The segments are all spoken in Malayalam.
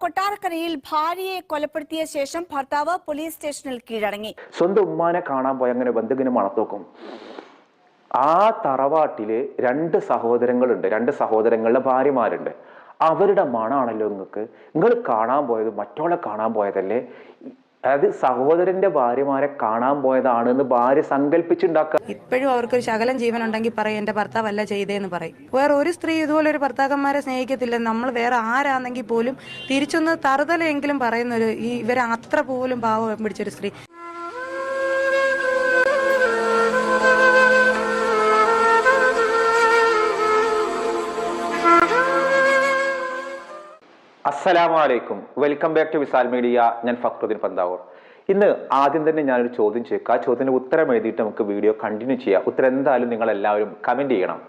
കൊട്ടാരക്കരയിൽ ഭാര്യയെ കൊലപ്പെടുത്തിയ ശേഷം ഭർത്താവ് പോലീസ് സ്റ്റേഷനിൽ കീഴടങ്ങി. സ്വന്തം ഉമ്മാനെ കാണാൻ പോയ അങ്ങനെ ബന്ധുവിനെ മണത്തോക്കും. ആ തറവാട്ടിൽ രണ്ട് സഹോദരങ്ങളുണ്ട് രണ്ട് സഹോദരങ്ങളുടെ ഭാര്യമാരുണ്ട്. അവരുടെ മണാണല്ലോ നിങ്ങൾക്ക്. നിങ്ങൾ കാണാൻ പോയത് മറ്റോളെ കാണാൻ പോയതല്ലേ? അതായത് സഹോദരന്റെ ഭാര്യമാരെ കാണാൻ പോയതാണ് എന്ന് ഭാര്യ സങ്കല്പിച്ചുണ്ടാക്കുക ഇപ്പോഴും അവർക്കൊരു ശകലം ജീവൻ ഉണ്ടെങ്കിൽ പറയും എന്റെ ഭർത്താവല്ല ചെയ്തേന്ന് പറയും. വേറെ ഒരു സ്ത്രീ ഇതുപോലെ ഒരു ഭർത്താക്കന്മാരെ സ്നേഹിക്കത്തില്ല നമ്മൾ വേറെ ആരാണെങ്കിൽ പോലും തിരിച്ചൊന്ന് തറുതലെങ്കിലും പറയുന്നൊരു ഈ ഇവരെ അത്ര പോലും പാവം പിടിച്ചൊരു സ്ത്രീ. അസ്സലാമലൈക്കും. Welcome back to Visal media. ഞാൻ ഫക്രുദ്ദീൻ പന്താവൂർ. ഇന്ന് ആദ്യം തന്നെ ഞാനൊരു ചോദ്യം ചോദിക്കുക ആ ചോദ്യത്തിന് ഉത്തരം എഴുതിയിട്ട് നമുക്ക് വീഡിയോ കണ്ടിന്യൂ ചെയ്യാം. ഉത്തരം എന്തായാലും നിങ്ങൾ എല്ലാവരും കമന്റ് ചെയ്യണം.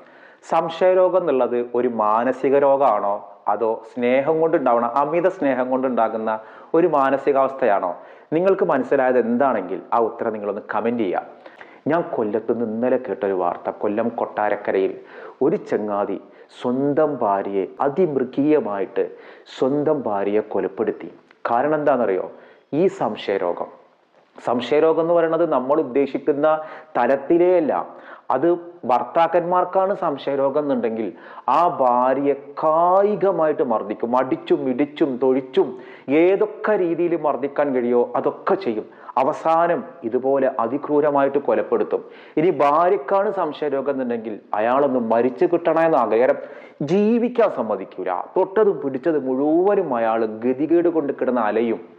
സംശയരോഗം എന്നുള്ളത് ഒരു മാനസിക രോഗമാണോ അതോ സ്നേഹം കൊണ്ടുണ്ടാവണ അമിത സ്നേഹം കൊണ്ടുണ്ടാകുന്ന ഒരു മാനസികാവസ്ഥയാണോ? നിങ്ങൾക്ക് മനസ്സിലായത് എന്താണെങ്കിൽ ആ ഉത്തരം നിങ്ങളൊന്ന് കമന്റ് ചെയ്യുക ഞാൻ കൊല്ലത്തുനിന്ന് ഇന്നലെ കേട്ടൊരു വാർത്ത. കൊല്ലം കൊട്ടാരക്കരയിൽ ഒരു ചങ്ങാതി സ്വന്തം ഭാര്യയെ അതിമൃഗീയമായിട്ട് സ്വന്തം ഭാര്യയെ കൊലപ്പെടുത്തി. കാരണം എന്താണെന്നറിയോ? ഈ സംശയരോഗം. സംശയരോഗം എന്ന് പറയുന്നത് നമ്മൾ ഉദ്ദേശിക്കുന്ന തലത്തിലേ അല്ല. അത് ഭർത്താക്കന്മാർക്കാണ് സംശയരോഗം എന്നുണ്ടെങ്കിൽ ആ ഭാര്യയെ കായികമായിട്ട് മർദ്ദിക്കും. അടിച്ചും ഇടിച്ചും തൊഴിച്ചും ഏതൊക്കെ രീതിയിൽ മർദ്ദിക്കാൻ കഴിയോ അതൊക്കെ ചെയ്യും. അവസാനം ഇതുപോലെ അതിക്രൂരമായിട്ട് കൊലപ്പെടുത്തും. ഇനി ഭാര്യക്കാണ് സംശയരോഗം എന്നുണ്ടെങ്കിൽ അയാളൊന്ന് മരിച്ചു കിട്ടണമെന്ന് ആഗ്രഹം ജീവിക്കാൻ സമ്മതിക്കൂല. തൊട്ടതും പിടിച്ചതും മുഴുവനും അയാൾ ഗതികേട് കൊണ്ട് കിടന്ന അലയും.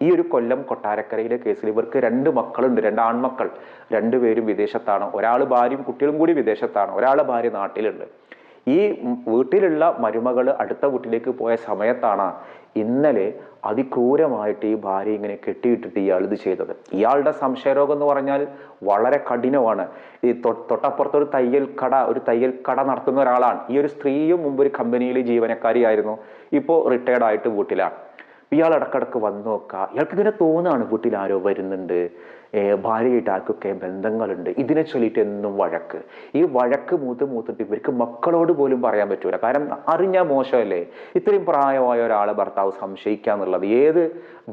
ഈ ഒരു കൊല്ലം കൊട്ടാരക്കരയിലെ കേസിൽ ഇവർക്ക് രണ്ട് മക്കളുണ്ട് രണ്ട് ആൺമക്കൾ. രണ്ടുപേരും വിദേശത്താണ്. ഒരാൾ ഭാര്യയും കുട്ടികളും കൂടി വിദേശത്താണ്. ഒരാൾ ഭാര്യ നാട്ടിലുണ്ട്. ഈ വീട്ടിലുള്ള മരുമകൾ അടുത്ത വീട്ടിലേക്ക് പോയ സമയത്താണ് ഇന്നലെ അതിക്രൂരമായിട്ട് ഈ ഭാര്യ ഇങ്ങനെ കെട്ടിയിട്ടിട്ട് ഇയാൾ ഇത് ചെയ്തത്. ഇയാളുടെ സംശയരോഗം എന്ന് പറഞ്ഞാൽ വളരെ കഠിനമാണ്. ഈ തൊട്ടപ്പുറത്തൊരു തയ്യൽ കട ഒരു തയ്യൽ കട നടത്തുന്ന ഒരാളാണ്. ഈ ഒരു സ്ത്രീയും മുമ്പ് ഒരു കമ്പനിയിൽ ജീവനക്കാരിയായിരുന്നു. ഇപ്പോൾ റിട്ടയർഡ് ആയിട്ട് വീട്ടിലാണ്. ഇയാൾ ഇടക്കിടക്ക് വന്നു നോക്കുക ഇയാൾക്ക് ഇങ്ങനെ തോന്നുകയാണ് വീട്ടിൽ ആരോ വരുന്നുണ്ട്. ഭാര്യയായിട്ട് ആർക്കൊക്കെ ബന്ധങ്ങളുണ്ട്. ഇതിനെ ചൊല്ലിയിട്ട് എന്നും വഴക്ക്. ഈ വഴക്ക് മൂത്ത് മൂത്തിട്ട് ഇവർക്ക് മക്കളോട് പോലും പറയാൻ പറ്റൂല. കാരണം അറിഞ്ഞാൽ മോശമല്ലേ? ഇത്രയും പ്രായമായ ഒരാളെ ഭർത്താവ് സംശയിക്കുക എന്നുള്ളത്. ഏത്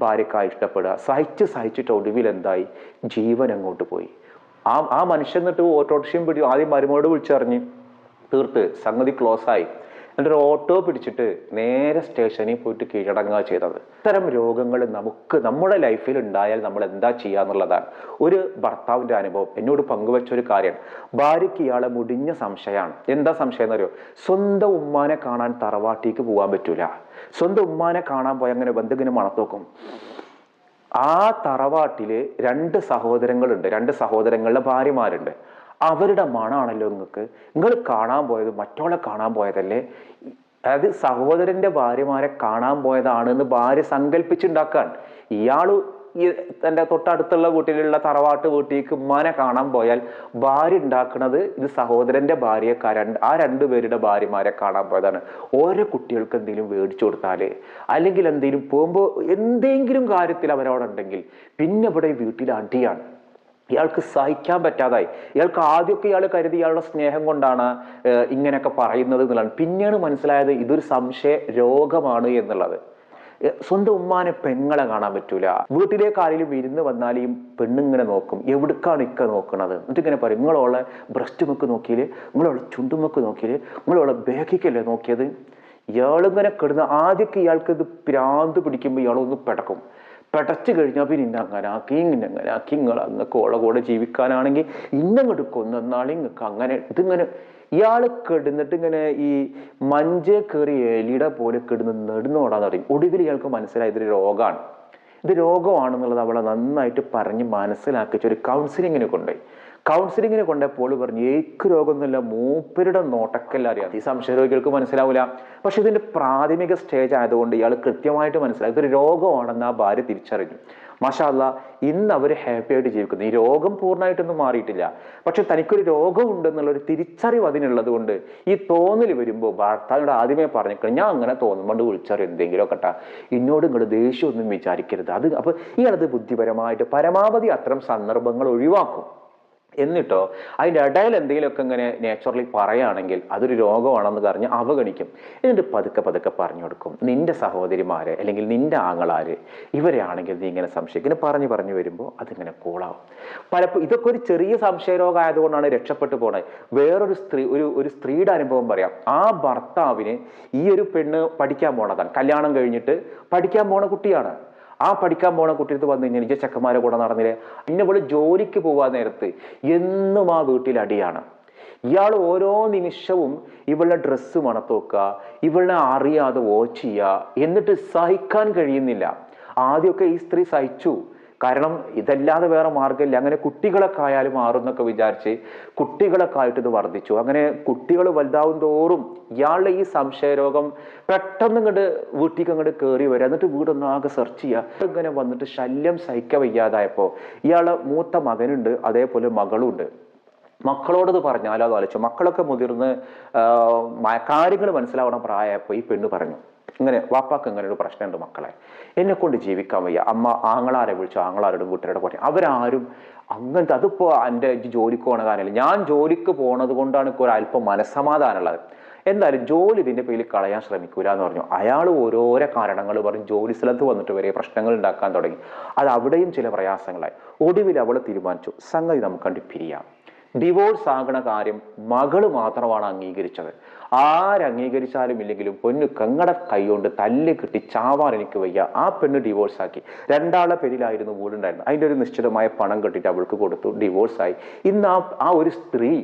ഭാര്യക്കാ ഇഷ്ടപ്പെടുക? സഹിച്ച് സഹിച്ചിട്ട് ഒടുവിൽ എന്തായി? ജീവൻ അങ്ങോട്ട് പോയി. ആ ആ മനുഷ്യൻ എന്നിട്ട് ഓട്ടോറിക്ഷയും പിടി ആദ്യം മരുമോട് വിളിച്ചറിഞ്ഞ് തീർത്ത്. സംഗതി ക്ലോസ് ആയി. എന്നിട്ട് ഒരു ഓട്ടോ പിടിച്ചിട്ട് നേരെ സ്റ്റേഷനിൽ പോയിട്ട് കീഴടങ്ങുക ചെയ്തത്. ഇത്തരം രോഗങ്ങൾ നമുക്ക് നമ്മുടെ ലൈഫിൽ ഉണ്ടായാൽ നമ്മൾ എന്താ ചെയ്യുക എന്നുള്ളതാണ്. ഒരു ഭർത്താവിന്റെ അനുഭവം എന്നോട് പങ്കുവെച്ച ഒരു കാര്യം ഭാര്യയ്ക്ക് ഇയാളെ മുടിഞ്ഞ സംശയമാണ്. എന്താ സംശയം എന്നറിയോ? സ്വന്തം ഉമ്മാനെ കാണാൻ തറവാട്ടിക്ക് പോകാൻ പറ്റൂല. സ്വന്തം ഉമ്മാനെ കാണാൻ പോയി അങ്ങനെ ബന്ധുവിനെ മണത്തോക്കും ആ തറവാട്ടിൽ രണ്ട് സഹോദരങ്ങളുണ്ട് രണ്ട് സഹോദരങ്ങളുടെ ഭാര്യമാരുണ്ട്. അവരുടെ മണാണല്ലോ നിങ്ങൾക്ക്. നിങ്ങൾ കാണാൻ പോയത് മറ്റുള്ള കാണാൻ പോയതല്ലേ? അതായത് സഹോദരന്റെ ഭാര്യമാരെ കാണാൻ പോയതാണ് എന്ന് ഭാര്യ സങ്കല്പിച്ചുണ്ടാക്കാൻ ഇയാൾ ഈ തന്റെ തൊട്ടടുത്തുള്ള വീട്ടിലുള്ള തറവാട്ട് വീട്ടിലേക്ക് ഉമ്മാനെ കാണാൻ പോയാൽ ഭാര്യ ഉണ്ടാക്കുന്നത് ഇത് സഹോദരന്റെ ഭാര്യയെ രണ്ട് ആ രണ്ടുപേരുടെ ഭാര്യമാരെ കാണാൻ പോയതാണ്. ഓരോ കുട്ടികൾക്ക് എന്തെങ്കിലും മേടിച്ചു കൊടുത്താൽ അല്ലെങ്കിൽ എന്തെങ്കിലും പോകുമ്പോൾ എന്തെങ്കിലും കാര്യത്തിൽ അവരവിടെ പിന്നെ ഇവിടെ വീട്ടിൽ അടിയാണ്. ഇയാൾക്ക് സഹിക്കാൻ പറ്റാതായി. ഇയാൾക്ക് ആദ്യമൊക്കെ ഇയാൾ കരുതി ഇയാളുടെ സ്നേഹം കൊണ്ടാണ് ഇങ്ങനെയൊക്കെ പറയുന്നത് എന്നുള്ളതാണ്. പിന്നീട് മനസ്സിലായത് ഇതൊരു സംശയ രോഗമാണ് എന്നുള്ളത്. സ്വന്തം ഉമ്മാനെ പെങ്ങളെ കാണാൻ പറ്റൂല. വീട്ടിലേക്ക് ആരെങ്കിലും വിരുന്ന് വന്നാൽ ഈ പെണ്ണിങ്ങനെ നോക്കും. എവിടേക്കാണ് ഇക്ക നോക്കണത്? എന്നിട്ട് ഇങ്ങനെ പറയും നിങ്ങളോളെ ബ്രസ്റ്റ് മുക്ക് നോക്കിയില്ലേ? നിങ്ങളോളെ ചുണ്ടുമുക്ക് നോക്കിയില്ലേ? നിങ്ങളോളെ ബേക്കിക്കല്ലേ നോക്കിയത്? ഇയാളിങ്ങനെ കിടന്ന് ആദ്യമൊക്കെ ഇയാൾക്ക് ഇത് പ്രാന്ത് പിടിക്കുമ്പോൾ ഇയാളൊന്ന് പിടക്കും. പെടച്ചു കഴിഞ്ഞാൽ പിന്നെ ഇന്ന അങ്ങനെ ആക്കി ഇങ്ങനെ അങ്ങനെ ആക്കി നിങ്ങൾ അങ്ങക്ക് ഓളെ കൂടെ ജീവിക്കാനാണെങ്കിൽ ഇന്നങ്ങോട്ട് കൊന്നാളി ഇങ്ങക്ക് അങ്ങനെ ഇതിങ്ങനെ ഇയാൾ കെടുന്നിട്ട് ഇങ്ങനെ ഈ മഞ്ചേ കയറി എലിയുടെ പോലെ കിടന്ന് നെടുന്നോടാൻ തുടങ്ങി ഒടുവിൽ ഇയാൾക്ക് മനസ്സിലായി ഇതൊരു രോഗമാണ് ഇത് രോഗമാണെന്നുള്ളത് അവളെ നന്നായിട്ട് പറഞ്ഞ് മനസ്സിലാക്കിച്ച ഒരു കൗൺസിലിങ്ങിന് കൊണ്ടുപോയി. കൗൺസിലിങ്ങിന് കൊണ്ടപ്പോൾ പറഞ്ഞു ഏക്ക് രോഗമൊന്നുമില്ല മൂപ്പരുടെ നോട്ടക്കല്ല അറിയാം. ഈ സംശയരോഗികൾക്ക് മനസ്സിലാവില്ല പക്ഷെ ഇതിന്റെ പ്രാഥമിക സ്റ്റേജ് ആയതുകൊണ്ട് ഇയാൾ കൃത്യമായിട്ട് മനസ്സിലായി. ഇതൊരു രോഗമാണെന്ന് ആ ഭാര്യ തിരിച്ചറിഞ്ഞു. മാഷാല്ല ഇന്ന് അവർ ഹാപ്പി ആയിട്ട് ജീവിക്കുന്നു. ഈ രോഗം പൂർണമായിട്ടൊന്നും മാറിയിട്ടില്ല. പക്ഷെ തനിക്കൊരു രോഗമുണ്ടെന്നുള്ളൊരു തിരിച്ചറിവ് അതിനുള്ളത് കൊണ്ട് ഈ തോന്നൽ വരുമ്പോൾ ഭർത്താവിനോട് ആദ്യമേ പറഞ്ഞു ഞാൻ അങ്ങനെ തോന്നുമ്പോൾ വിളിച്ചറിയും എന്തെങ്കിലും കട്ട എന്നോട് നിങ്ങൾ ദേഷ്യമൊന്നും വിചാരിക്കരുത്. അത് അപ്പൊ ഇയാളത് ബുദ്ധിപരമായിട്ട് പരമാവധി അത്തരം സന്ദർഭങ്ങൾ ഒഴിവാക്കും. എന്നിട്ടോ അതിന്റെ ഇടയിൽ എന്തെങ്കിലുമൊക്കെ ഇങ്ങനെ നാച്ചുറലി പറയുകയാണെങ്കിൽ അതൊരു രോഗമാണെന്ന് പറഞ്ഞ് അവഗണിക്കും. എന്നിട്ട് പതുക്കെ പതുക്കെ പറഞ്ഞു കൊടുക്കും. നിന്റെ സഹോദരിമാരെ അല്ലെങ്കിൽ നിന്റെ ആങ്ങളാർ ഇവരെയാണെങ്കിൽ നീ ഇങ്ങനെ സംശയിക്കും. ഇങ്ങനെ പറഞ്ഞു പറഞ്ഞു വരുമ്പോൾ അതിങ്ങനെ കൂളാവും പലപ്പോൾ ഇതൊക്കെ ഒരു ചെറിയ സംശയരോഗം ആയതുകൊണ്ടാണ് രക്ഷപ്പെട്ടു പോണത് വേറൊരു സ്ത്രീ ഒരു ഒരു സ്ത്രീയുടെ അനുഭവം പറയാം. ആ ഭർത്താവിന് ഈ ഒരു പെണ്ണ് പഠിക്കാൻ പോണതാണ്. കല്യാണം കഴിഞ്ഞിട്ട് പഠിക്കാൻ പോണ കുട്ടിയാണ്. ആ പഠിക്കാൻ പോണ കുട്ടിയടുത്ത് വന്നു കഴിഞ്ഞാൽ എനിക്ക് ചെക്കന്മാരെ കൂടെ നടന്നില്ലേ? പിന്നെ പോലെ ജോലിക്ക് പോകാൻ നേരത്ത് എന്നും ആ വീട്ടിൽ അടിയാണ്. ഇയാൾ ഓരോ നിമിഷവും ഇവളുടെ ഡ്രസ്സ് മണത്തോക്കുക ഇവളെ അറിയാതെ വാച്ച് ചെയ്യുക എന്നിട്ട് സഹിക്കാൻ കഴിയുന്നില്ല. ആദ്യമൊക്കെ ഈ സ്ത്രീ സഹിച്ചു. കാരണം ഇതല്ലാതെ വേറെ മാർഗമില്ല. അങ്ങനെ കുട്ടികളൊക്കെ ആയാലും മാറുന്നൊക്കെ വിചാരിച്ച് കുട്ടികളൊക്കെ ആയിട്ട് ഇത് വർദ്ധിച്ചു. അങ്ങനെ കുട്ടികൾ വലുതാവും തോറും ഇയാളുടെ ഈ സംശയരോഗം പെട്ടെന്ന് ഇങ്ങോട്ട് വീട്ടിലേക്ക് അങ്ങോട്ട് കയറി വരിക. എന്നിട്ട് വീടൊന്നും ആകെ സെർച്ച് ചെയ്യുക. ഇങ്ങനെ വന്നിട്ട് ശല്യം സഹിക്ക വയ്യാതായപ്പോൾ ഇയാളെ മൂത്ത മകനുണ്ട് അതേപോലെ മകളും ഉണ്ട്. മക്കളോടത് പറഞ്ഞാലോ അത് മക്കളൊക്കെ മുതിർന്ന് കാര്യങ്ങൾ മനസ്സിലാവണം പ്രായമായപ്പോൾ ഈ പെണ്ണ് പറഞ്ഞു. ഇങ്ങനെ വാപ്പാക്ക് ഇങ്ങനെ ഒരു പ്രശ്നമുണ്ട് മക്കളെ. എന്നെ കൊണ്ട് ജീവിക്കാൻ വയ്യ. അമ്മ ആങ്ങളാരെ വിളിച്ചു ആങ്ങളാരുടെ വീട്ടുകാരോട് പറയും അവരാരും അങ്ങനത്തെ അതിപ്പോ എന്റെ ജോലിക്ക് പോണ കാര്യമില്ല ഞാൻ ജോലിക്ക് പോണത് കൊണ്ടാണ് ഇപ്പോൾ ഒരല്പം മനസ്സമാധാനമുള്ളത്. എന്തായാലും ജോലി ഇതിന്റെ പേരിൽ കളയാൻ ശ്രമിക്കൂല എന്ന് പറഞ്ഞു. അയാൾ ഓരോരോ കാരണങ്ങൾ പറഞ്ഞ് ജോലി സ്ഥലത്ത് വന്നിട്ട് വരെ പ്രശ്നങ്ങൾ ഉണ്ടാക്കാൻ തുടങ്ങി. അത് അവിടെയും ചില പ്രയാസങ്ങളായി. ഒടുവിൽ അവൾ തീരുമാനിച്ചു. സംഗതി നമുക്ക് കണ്ട് പിരിയാം. ഡിവോഴ്സ് ആകണ കാര്യം മകൾ മാത്രമാണ് അംഗീകരിച്ചത്. ആരംഗീകരിച്ചാലും ഇല്ലെങ്കിലും പൊന്നു കങ്ങട കൈകൊണ്ട് തല്ല് കിട്ടി ചാവാൻ എനിക്ക് വയ്യ. ആ പെണ്ണ് ഡിവോഴ്സ് ആക്കി. രണ്ടാളെ പേരിലായിരുന്നു വീടുണ്ടായിരുന്നു അതിന്റെ ഒരു നിശ്ചിതമായ പണം കെട്ടിട്ട് അവൾക്ക് കൊടുത്തു. ഡിവോഴ്സ് ആയി. ഇന്ന് ആ ആ ഒരു സ്ത്രീ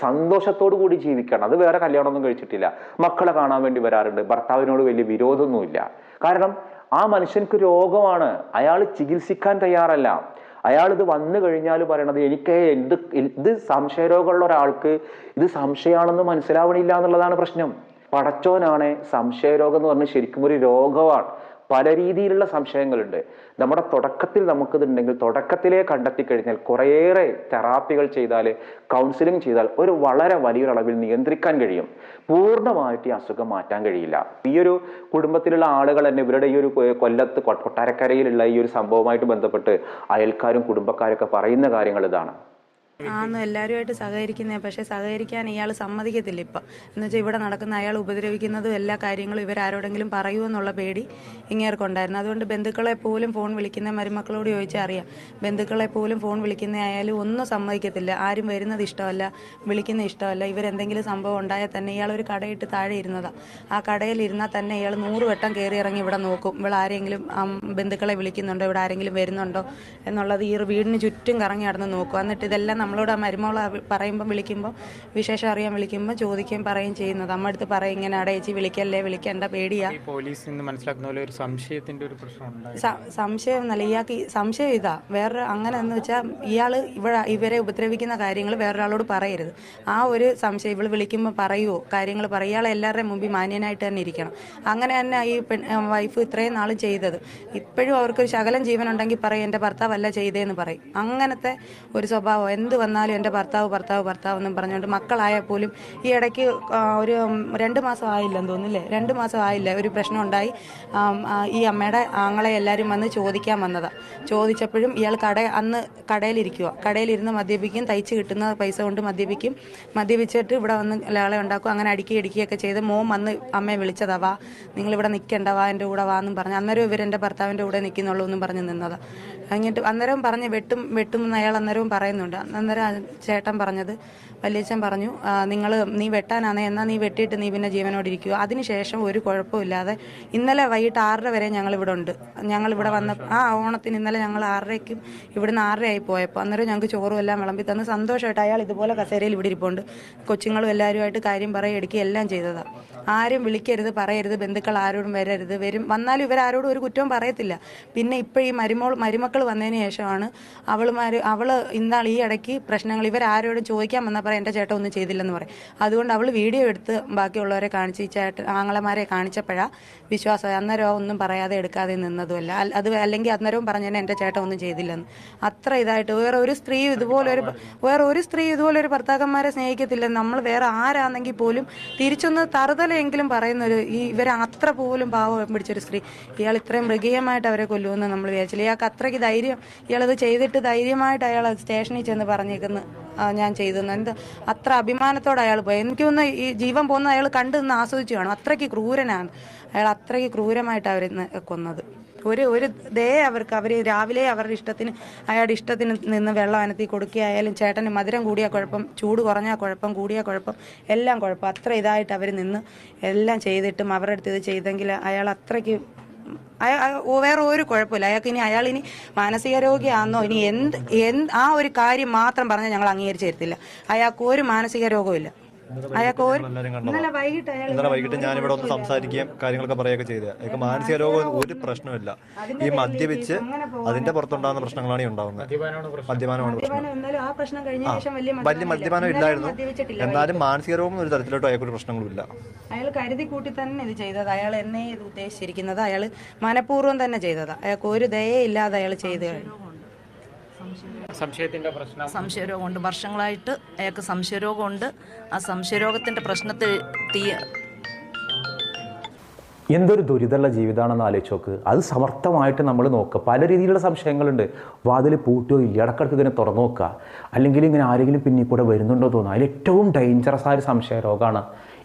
സന്തോഷത്തോടു കൂടി ജീവിക്കണം അത് വേറെ കല്യാണമൊന്നും കഴിച്ചിട്ടില്ല. മക്കളെ കാണാൻ വേണ്ടി വരാറുണ്ട്. ഭർത്താവിനോട് വലിയ വിരോധമൊന്നുമില്ല. കാരണം ആ മനുഷ്യൻക്ക് രോഗമാണ്. അയാൾ ചികിത്സിക്കാൻ തയ്യാറല്ല. അയാൾ ഇത് വന്നു കഴിഞ്ഞാൽ പറയണത് എനിക്ക് എന്ത് ഇത് സംശയരോഗമുള്ള ഒരാൾക്ക് ഇത് സംശയമാണെന്ന് മനസ്സിലാവണില്ല എന്നുള്ളതാണ് പ്രശ്നം. പടച്ചോനാണ് സംശയരോഗം എന്ന് പറഞ്ഞാൽ ശരിക്കും ഒരു രോഗമാണ് പല രീതിയിലുള്ള സംശയങ്ങളുണ്ട്. നമ്മുടെ തുടക്കത്തിൽ നമുക്കിതുണ്ടെങ്കിൽ തുടക്കത്തിലേ കണ്ടെത്തി കഴിഞ്ഞാൽ കുറേയേറെ തെറാപ്പികൾ ചെയ്താൽ കൗൺസിലിംഗ് ചെയ്താൽ ഒരു വളരെ വലിയൊരളവിൽ നിയന്ത്രിക്കാൻ കഴിയും. പൂർണമായിട്ട് ഈ അസുഖം മാറ്റാൻ കഴിയില്ല. ഈ ഒരു കുടുംബത്തിലുള്ള ആളുകൾ തന്നെ ഇവരുടെ ഈ ഒരു കൊല്ലത്ത് കൊട്ടാരക്കരയിലുള്ള ഈ ഒരു സംഭവമായിട്ട് ബന്ധപ്പെട്ട് അയൽക്കാരും കുടുംബക്കാരൊക്കെ പറയുന്ന കാര്യങ്ങൾ ഇതാണ്. ആന്ന് എല്ലാവരുമായിട്ട് സഹകരിക്കുന്നേ. പക്ഷെ സഹകരിക്കാൻ ഇയാൾ സമ്മതിക്കത്തില്ല ഇപ്പം. എന്ന് വെച്ചാൽ ഇവിടെ നടക്കുന്ന അയാൾ ഉപദ്രവിക്കുന്നതും എല്ലാ കാര്യങ്ങളും ഇവരാരോടെങ്കിലും പറയുമെന്നുള്ള പേടി ഇങ്ങേർക്കുണ്ടായിരുന്നു. അതുകൊണ്ട് ബന്ധുക്കളെ പോലും ഫോൺ വിളിക്കുന്ന മരുമക്കളോട് ചോദിച്ചാൽ അറിയാം. ബന്ധുക്കളെ പോലും ഫോൺ വിളിക്കുന്ന ആയാലും ഒന്നും സമ്മതിക്കത്തില്ല. ആരും വരുന്നത് ഇഷ്ടമല്ല വിളിക്കുന്ന ഇഷ്ടമല്ല. ഇവരെന്തെങ്കിലും സംഭവം ഉണ്ടായാൽ തന്നെ ഇയാൾ ഒരു കടയിട്ട് താഴെ ഇരുന്നതാണ് ആ കടയിൽ ഇരുന്നാൽ തന്നെ ഇയാൾ നൂറ് വട്ടം കയറി ഇറങ്ങി ഇവിടെ നോക്കും. ഇവിടെ ആരെങ്കിലും ബന്ധുക്കളെ വിളിക്കുന്നുണ്ടോ? ഇവിടെ ആരെങ്കിലും വരുന്നുണ്ടോ? എന്നുള്ളത് ഈ വീടിന് ചുറ്റും കറങ്ങി നടന്ന് നോക്കും. എന്നിട്ട് ഇതെല്ലാം നമ്മളോട് ആ മരുമോൾ പറയുമ്പോൾ വിളിക്കുമ്പോൾ വിശേഷം അറിയാൻ വിളിക്കുമ്പോൾ ചോദിക്കുകയും പറയുകയും ചെയ്യുന്നത്. അമ്മ അടുത്ത് പറയും ഇങ്ങനെ അടയച്ചി വിളിക്കല്ലേ വിളിക്കേണ്ട പേടിയാ. നിന്ന് മനസ്സിലാക്കുന്ന പോലെ ഒരു സംശയത്തിന്റെ ഒരു പ്രശ്നം സംശയം എന്നല്ല ഇയാൾക്ക് സംശയം ഇതാ. വേറെ അങ്ങനെ എന്ന് വെച്ചാൽ ഇയാൾ ഇവിടെ ഇവരെ ഉപദ്രവിക്കുന്ന കാര്യങ്ങൾ വേറൊരാളോട് പറയരുത്. ആ ഒരു സംശയം ഇവൾ വിളിക്കുമ്പോൾ പറയുമോ കാര്യങ്ങൾ പറയും. ഇയാൾ എല്ലാവരുടെയും മുമ്പിൽ മാന്യനായിട്ട് തന്നെ ഇരിക്കണം. അങ്ങനെ തന്നെ ഈ പെൺ വൈഫ് ഇത്രയും നാൾ ചെയ്തത്. ഇപ്പോഴും അവർക്കൊരു ശകലം ജീവനുണ്ടെങ്കിൽ പറയും എന്റെ ഭർത്താവല്ല ചെയ്തേന്ന് പറയും. അങ്ങനത്തെ ഒരു സ്വഭാവം. എന്ത് വന്നാലും എന്റെ ഭർത്താവ് ഭർത്താവ് ഭർത്താവ് എന്നും പറഞ്ഞുകൊണ്ട് മക്കളായാൽ പോലും ഈ ഇടയ്ക്ക് ഒരു രണ്ട് മാസം ആയില്ലെന്ന് തോന്നുന്നില്ലേ? രണ്ട് മാസം ആയില്ല? ഒരു പ്രശ്നം ഉണ്ടായി. ഈ അമ്മയുടെ ആങ്ങളെ എല്ലാവരും വന്ന് ചോദിക്കാൻ വന്നതാണ് ചോദിച്ചപ്പോഴും ഇയാൾ കട അന്ന് കടയിലിരിക്കുക കടയിലിരുന്ന് മദ്യപിക്കും തയ്ച്ച് കിട്ടുന്ന പൈസ കൊണ്ട് മദ്യപിക്കും. മദ്യപിച്ചിട്ട് ഇവിടെ വന്ന് ലാളെ ഉണ്ടാക്കും. അങ്ങനെ അടുക്കി ഇടിക്കുകയൊക്കെ ചെയ്ത് മോൻ വന്ന് അമ്മയെ വിളിച്ചതാ വാ നിങ്ങളിവിടെ നിൽക്കേണ്ട വാ എന്റെ കൂടെ വാ എന്നും പറഞ്ഞു അന്നേരം ഇവർ എന്റെ ഭർത്താവിന്റെ കൂടെ നിൽക്കുന്നുള്ളൂ എന്നും പറഞ്ഞ് നിന്നതാണ് എന്നിട്ട് അന്നേരം പറഞ്ഞ് വെട്ടും വെട്ടും എന്ന് അയാൾ അന്നേരവും പറയുന്നുണ്ട്. അന്നേരം ചേട്ടൻ പറഞ്ഞത് വല്യച്ഛൻ പറഞ്ഞു നിങ്ങൾ നീ വെട്ടാനാണ് എന്നാൽ നീ വെട്ടിയിട്ട് നീ പിന്നെ ജീവനോട് ഇരിക്കുക. അതിനുശേഷം ഒരു കുഴപ്പമില്ലാതെ ഇന്നലെ വൈകിട്ട് ആറര വരെ ഞങ്ങൾ ഇവിടെ ഉണ്ട്. ഞങ്ങൾ ഇവിടെ വന്ന ആ ഓണത്തിന് ഇന്നലെ ഞങ്ങൾ ആറരയ്ക്കും ഇവിടുന്ന് ആറരയായി പോയപ്പോൾ അന്നേരം ഞങ്ങൾക്ക് ചോറും എല്ലാം വിളമ്പി തന്ന് സന്തോഷമായിട്ട് അയാൾ ഇതുപോലെ കസേരയിൽ ഇവിടെ ഇരിപ്പുണ്ട്. കൊച്ചുങ്ങളും എല്ലാവരുമായിട്ട് കാര്യം പറയുക എടുക്കുക എല്ലാം ചെയ്തതാണ് ആരും വിളിക്കരുത് പറയരുത് ബന്ധുക്കൾ ആരോടും വരരുത്. വരും വന്നാലും ഇവരാരോടും ഒരു കുറ്റവും പറയത്തില്ല. പിന്നെ ഇപ്പോൾ ഈ മരുമോൾ മരുമക്കൾ വന്നതിന് ശേഷമാണ് അവൾമാർ അവൾ ഇന്നാൾ ഈ ഇടയ്ക്ക് പ്രശ്നങ്ങൾ ഇവരാരോടും ചോദിക്കാൻ വന്നപ്പോൾ എന്റെ ചേട്ടൻ ഒന്നും ചെയ്തില്ലെന്ന് പറയും. അതുകൊണ്ട് അവൾ വീഡിയോ എടുത്ത് ബാക്കിയുള്ളവരെ കാണിച്ച് ഈ ചേട്ടൻ ആങ്ങളമാരെ കാണിച്ചപ്പോഴാണ് വിശ്വാസം. അന്നേരം ഒന്നും പറയാതെ എടുക്കാതെ നിന്നതുമല്ല. അത് അല്ലെങ്കിൽ അന്നേരവും പറഞ്ഞതിന് എന്റെ ചേട്ടൻ ഒന്നും ചെയ്തില്ലെന്ന്. അത്ര ഇതായിട്ട് വേറെ ഒരു സ്ത്രീ ഇതുപോലെ ഒരു വേറെ ഒരു സ്ത്രീ ഇതുപോലെ ഒരു ഭർത്താക്കന്മാരെ സ്നേഹിക്കത്തില്ല നമ്മൾ വേറെ ആരാണെങ്കിൽ പോലും തിരിച്ചൊന്ന് തറുതലെങ്കിലും പറയുന്നൊരു ഈ ഇവർ അത്ര പോലും പാവം പിടിച്ചൊരു സ്ത്രീ. ഇയാൾ ഇത്രയും മൃഗീയമായിട്ട് അവരെ കൊല്ലുമെന്ന് നമ്മൾ വിചാരിച്ചില്ല. ഇയാൾക്ക് അത്രയ്ക്ക് ധൈര്യം ഇയാളത് ചെയ്തിട്ട് ധൈര്യമായിട്ട് അയാൾ സ്റ്റേഷനിൽ ചെന്ന് പറഞ്ഞേക്കുന്നു ആ, ഞാൻ ചെയ്തു എന്ത്? അത്ര അഭിമാനത്തോടെ അയാൾ പോയി. എനിക്ക് ഈ ജീവൻ പോകുന്ന അയാൾ കണ്ടു നിന്ന് ആസ്വദിച്ചു കാണും. അത്രയ്ക്ക് ക്രൂരനാണ്. അയാൾ അത്രയ്ക്ക് ക്രൂരമായിട്ട് അവർ കൊന്നത്. ഒരു ഒരു ദേ അവർക്ക് അവർ രാവിലെ അവരുടെ ഇഷ്ടത്തിന് അയാളുടെ ഇഷ്ടത്തിന് നിന്ന് വെള്ളം അനത്തി കൊടുക്കുകയായാലും ചേട്ടന് മധുരം കൂടിയാൽ കുഴപ്പം ചൂട് കുറഞ്ഞാൽ കുഴപ്പം കൂടിയാൽ കുഴപ്പം എല്ലാം കുഴപ്പം. അത്ര ഇതായിട്ട് അവർ നിന്ന് എല്ലാം ചെയ്തിട്ടും അവരുടെ അടുത്ത് ഇത് ചെയ്തെങ്കിൽ അയാൾ അത്രയ്ക്ക് വേറെ ഒരു കുഴപ്പമില്ല. അയാൾക്ക് ഇനി അയാൾ ഇനി മാനസിക രോഗിയാണെന്നോ ഇനി എന്ത് എന്ത് ആ ഒരു കാര്യം മാത്രം പറഞ്ഞാൽ ഞങ്ങൾ അംഗീകരിച്ചു തരത്തില്ല. അയാൾക്ക് ഒരു മാനസിക രോഗവും അയാൾക്ക് ഒരു ഇന്നലെ വൈകിട്ട് അയാൾ ഇന്നലെ വൈകിട്ട് ഇവിടെ ഒന്ന് സംസാരിക്കുകയും കാര്യങ്ങളൊക്കെ പറയുകയൊക്കെ ചെയ്തത്. അയാൾക്ക് മാനസിക രോഗം ഒരു പ്രശ്നമില്ല ഈ മദ്യപിച്ച് അതിന്റെ പുറത്തുണ്ടാകുന്ന പ്രശ്നങ്ങളാണ് ഈ ഉണ്ടാകുന്നത്. മദ്യപാനമാണ് പ്രശ്നം. മദ്യപാനമാണ് എന്നാലും ആ പ്രശ്നം കഴിഞ്ഞ ശേഷം വലിയ മദ്യപാനം ഇല്ലായിരുന്നു. എന്നാലും മാനസിക രോഗം ഒരു തരത്തിലോട്ട് അയാൾക്കൊരു പ്രശ്നങ്ങളും ഇല്ല. അയാൾ കരുതി കൂട്ടി തന്നെ ഇത് ചെയ്തത്. അയാൾ എന്നെ ഇത് ഉദ്ദേശിച്ചിരിക്കുന്നത്. അയാൾ മനഃപൂർവം തന്നെ ചെയ്തതാ. അയാൾക്ക് ഒരു ദയയില്ലാതെ അയാൾ ചെയ്തു കഴിഞ്ഞു സംശയത്തിന്റെ പ്രശ്നം. സംശയരോഗമുണ്ട്. വർഷങ്ങളായിട്ട് അയാൾക്ക് സംശയരോഗമുണ്ട്. ആ സംശയരോഗത്തിന്റെ പ്രശ്നത്തിൽ തീ എന്തൊരു ദുരിതമുള്ള ജീവിതമാണെന്ന് ആലോചിച്ച് നോക്ക്. അത് സമർത്ഥമായിട്ട് നമ്മൾ നോക്കുക. പല രീതിയിലുള്ള സംശയങ്ങളുണ്ട്. വാതിൽ പൂട്ടുകയോ ഇല്ല. ഇടക്കിടക്ക് ഇങ്ങനെ തുറന്നു നോക്കുക. അല്ലെങ്കിൽ ഇങ്ങനെ ആരെങ്കിലും പിന്നിൽ കൂടെ വരുന്നുണ്ടോ തോന്നുക അതിൽ ഏറ്റവും ഡേഞ്ചറസ് ആയ ഒരു സംശയ രോഗമാണ്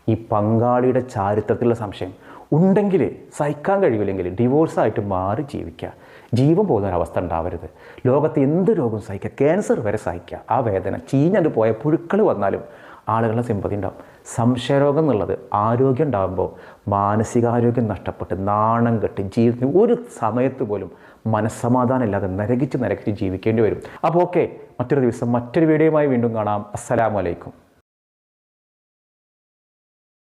ഈ പങ്കാളിയുടെ ചാരിത്രത്തിലുള്ള സംശയം. ഉണ്ടെങ്കിൽ സഹിക്കാൻ കഴിയില്ലെങ്കിൽ ഡിവോഴ്സായിട്ട് മാറി ജീവിക്കുക. ജീവൻ പോകുന്ന ഒരവസ്ഥ ഉണ്ടാവരുത്. ലോകത്ത് എന്ത് രോഗം സഹിക്കുക ക്യാൻസർ വരെ സഹിക്കുക ആ വേദന ചീഞ്ഞത് പോയ പുഴുക്കൾ വന്നാലും ആളുകളുടെ സിമ്പതി ഉണ്ടാവും. സംശയരോഗം എന്നുള്ളത് ആരോഗ്യം ഉണ്ടാകുമ്പോൾ മാനസികാരോഗ്യം നഷ്ടപ്പെട്ട് നാണം കെട്ട് ജീവിതത്തിന് ഒരു സമയത്ത് പോലും മനസ്സമാധാനം ഇല്ലാതെ നരകിച്ച് നരകിച്ച് ജീവിക്കേണ്ടി വരും. അപ്പോൾ ഓക്കെ മറ്റൊരു ദിവസം മറ്റൊരു വീഡിയോയുമായി വീണ്ടും കാണാം. അസ്സലാമലൈക്കും